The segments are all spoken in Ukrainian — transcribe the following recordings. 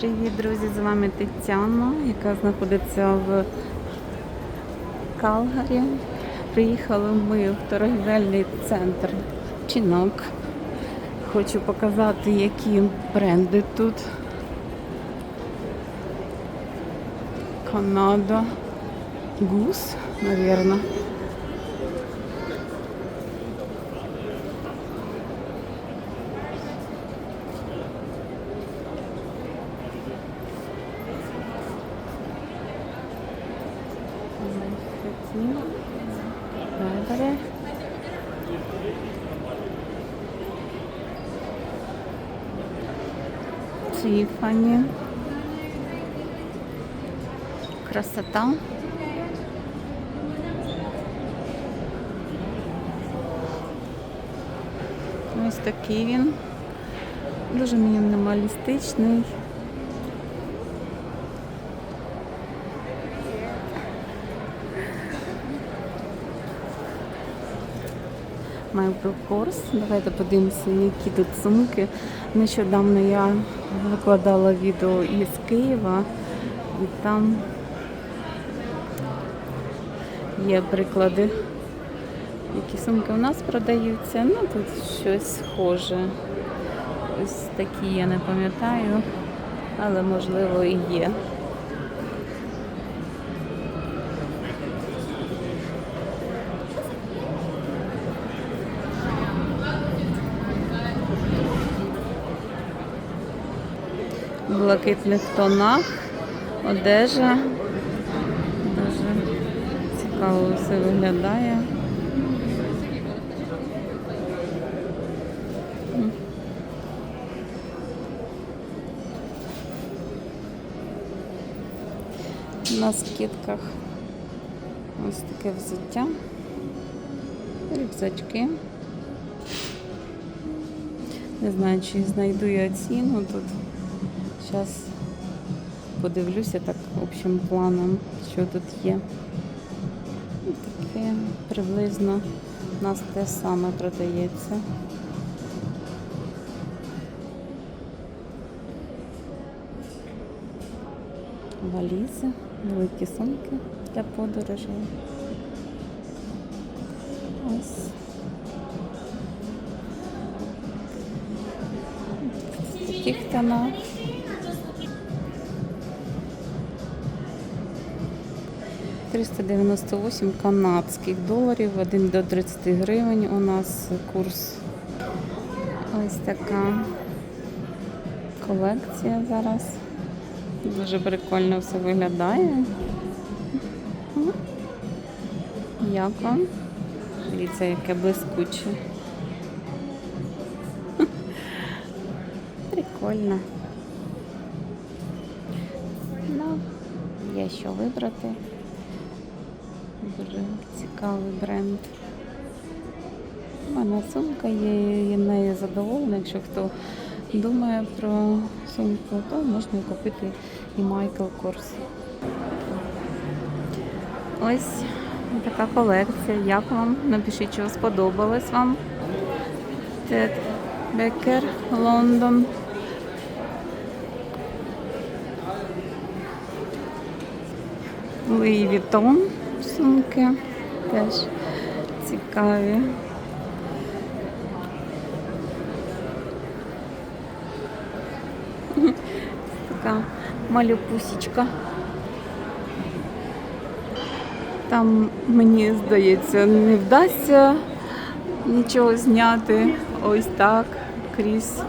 Привіт, друзі! З вами Тетяна, яка знаходиться в Калгарі. Приїхали ми в торгівельний центр Чинок. Хочу показати, які бренди тут. Канада. Гус, мабуть. Тіфані. Красота. Ось такий він. Дуже мінімалістичний. Michael Kors. Давайте подивимося, які тут сумки. Нещодавно я викладала відео із Києва, і там є приклади, які сумки у нас продаються. Ну тут щось схоже. Ось такі я не пам'ятаю, але можливо і є. в блакитних тонах, одежа. Дуже цікаво все виглядає. На скидках ось таке взуття, рюкзачки. Не знаю, чи знайду я ціну тут. Зараз подивлюся так общим планом, що тут є. Таке приблизно у нас те саме продається. Валізи, великі сумки для подорожей. Ось. Таких тонах. «398 канадських доларів, 1 до 30 гривень у нас курс. Ось така колекція зараз. Дуже прикольно все виглядає. Як вам? Дивіться, яке блискуче. Прикольно. Ну, є що вибрати. Дуже цікавий бренд. У мене сумка є, я нею задоволена. Якщо хто думає про сумку, то можна купити і Майкл Корс. Ось така колекція. Як вам? Напишіть, що сподобалось вам. Тед Бекер, Лондон. Луї Вітон сумки теж цікаві. Така малюпусічка. Там, мені здається, не вдасться нічого зняти. Ось так, крізь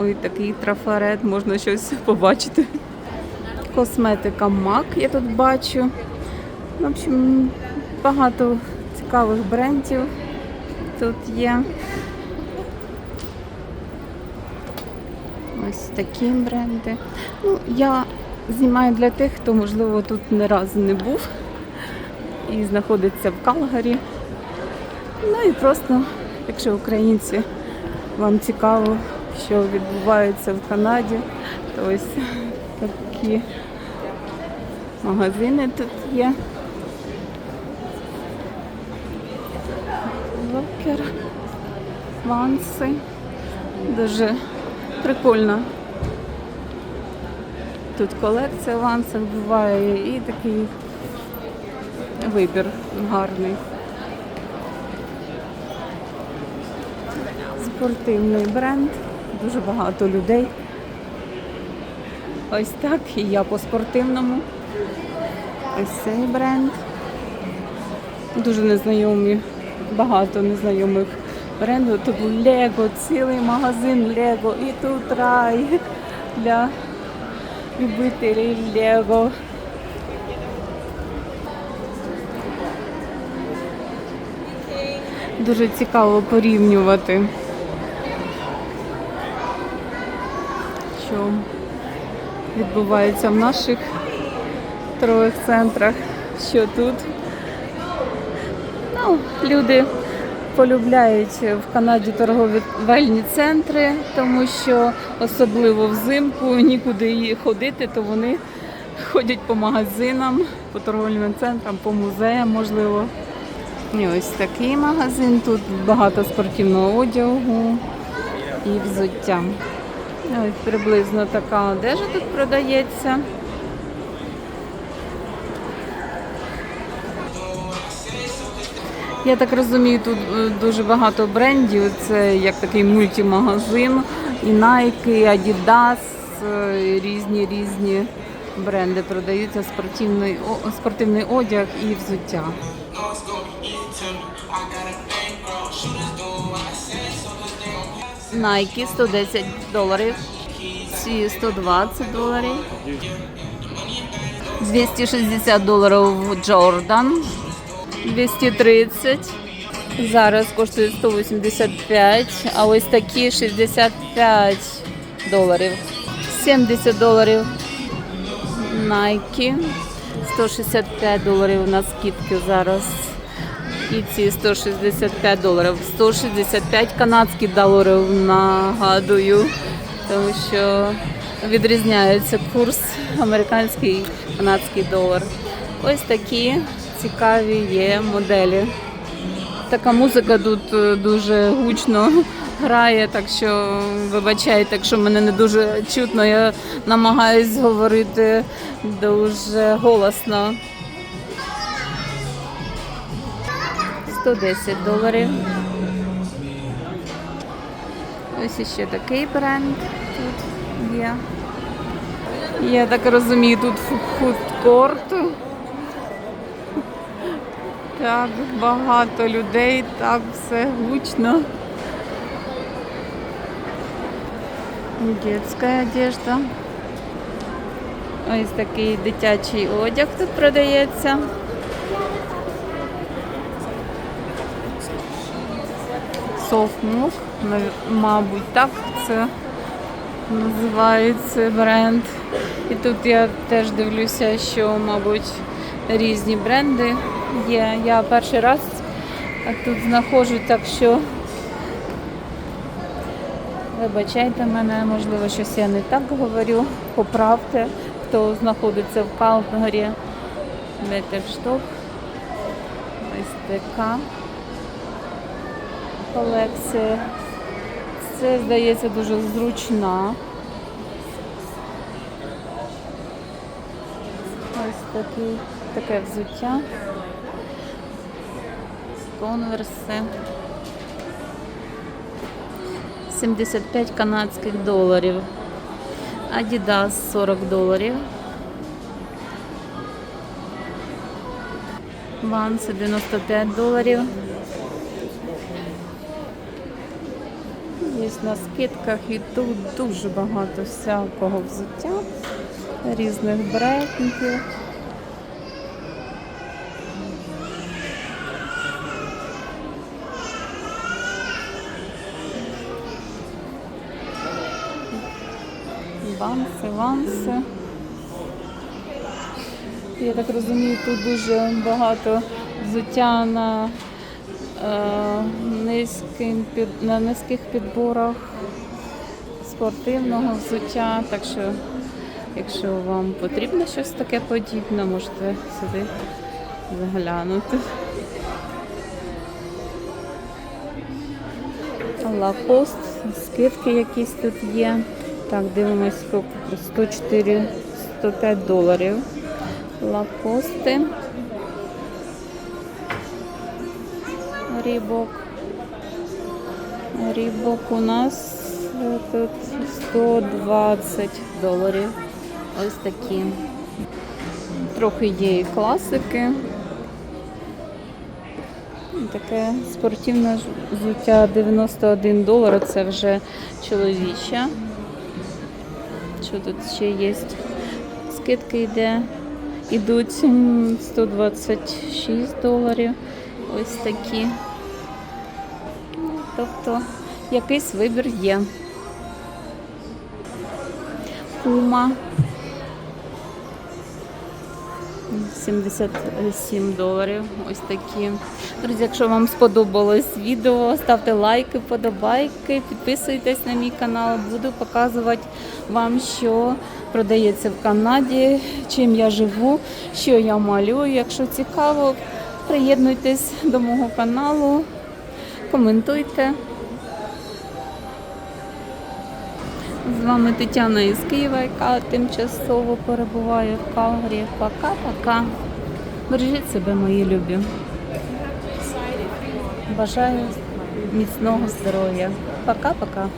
ой, такий трафарет, можна щось побачити. Косметика MAC я тут бачу. В общем, багато цікавих брендів тут є. Ось такі бренди. Ну, я знімаю для тих, хто, можливо, тут не разу не був і знаходиться в Калгарі. Ну і просто, якщо українці вам цікаво, що відбувається в Канаді, то ось такі магазини тут є. Локер, ванси. Дуже прикольно. тут колекція в Ансах буває і такий вибір гарний. Спортивний бренд, дуже багато людей. Ось так, і я по спортивному. Ось цей бренд. Дуже незнайомі, багато незнайомих брендів. Тут Лего, цілий магазин Лего. І тут рай для любителів Лего. Дуже цікаво порівнювати. Що відбувається в наших торгових центрах, що тут. Ну, люди полюбляють в Канаді торговельні центри, тому що особливо взимку нікуди ходити, то вони ходять по магазинам, по торговельним центрам, по музеям, можливо. І ось такий магазин. Тут багато спортивного одягу і взуття. Ось приблизно така одежа тут продається. Я так розумію, тут е, дуже багато брендів. Це як такий мультимагазин. І Nike, і Adidas, е, різні різні бренди продаються спортивний, спортивний одяг і взуття. Nike 110 доларів, ці 120 доларів. 260 доларів Джордан. 230. Зараз коштує 185, а ось такі 65 доларів. 70 доларів Nike. 165 доларів на скидки зараз. І ці 165 доларів. 165 канадських доларів нагадую, тому що відрізняється курс американський канадський долар. Ось такі цікаві є моделі. Така музика тут е, дуже гучно грає, так що вибачайте, якщо мене не дуже чутно, я намагаюсь говорити дуже голосно. 110 доларів. Ось іще такий бренд тут є. Я так розумію, тут фудкорт. Так багато людей, так все гучно. Детська одежда. Ось такий дитячий одяг тут продається. Софмук, мабуть, так це називається бренд. І тут я теж дивлюся, що, мабуть, різні бренди є. Я перший раз тут знаходжу, так що вибачайте мене, можливо, щось я не так говорю. Поправте, хто знаходиться в Калгарі. Метершток. Ось така колекція. Це, здається, дуже зручна. Ось такий, таке взуття. Конверси. 75 канадських доларів. Adidas 40 доларів. Ванси 95 доларів. Є на скидках і тут дуже багато всякого взуття, різних брендів. Ванси, ванси. Я так розумію, тут дуже багато взуття на, е, низьким на низьких підборах спортивного взуття. Так що, якщо вам потрібно щось таке подібне, можете сюди заглянути. Лакост, скидки якісь тут є. Так, дивимось, скільки 104, 105 доларів. Лакости. Рібок. Рібок у нас тут 120 доларів. Ось такі. Трохи є і класики. Таке спортивне взуття 91 долар, це вже чоловіче. Що тут ще є? Скидки йде. Ідуть 126 доларів. Ось такі. Тобто якийсь вибір є. Пума. 77 доларів. Ось такі. Друзі, якщо вам сподобалось відео, ставте лайки, подобайки, підписуйтесь на мій канал. Буду показувати вам, що продається в Канаді, чим я живу, що я малюю. Якщо цікаво, приєднуйтесь до мого каналу, коментуйте. З вами Тетяна із Києва, яка тимчасово перебуває в Калгарі. Пока-пока. Бережіть себе, мої любі. Бажаю міцного здоров'я. Пока-пока.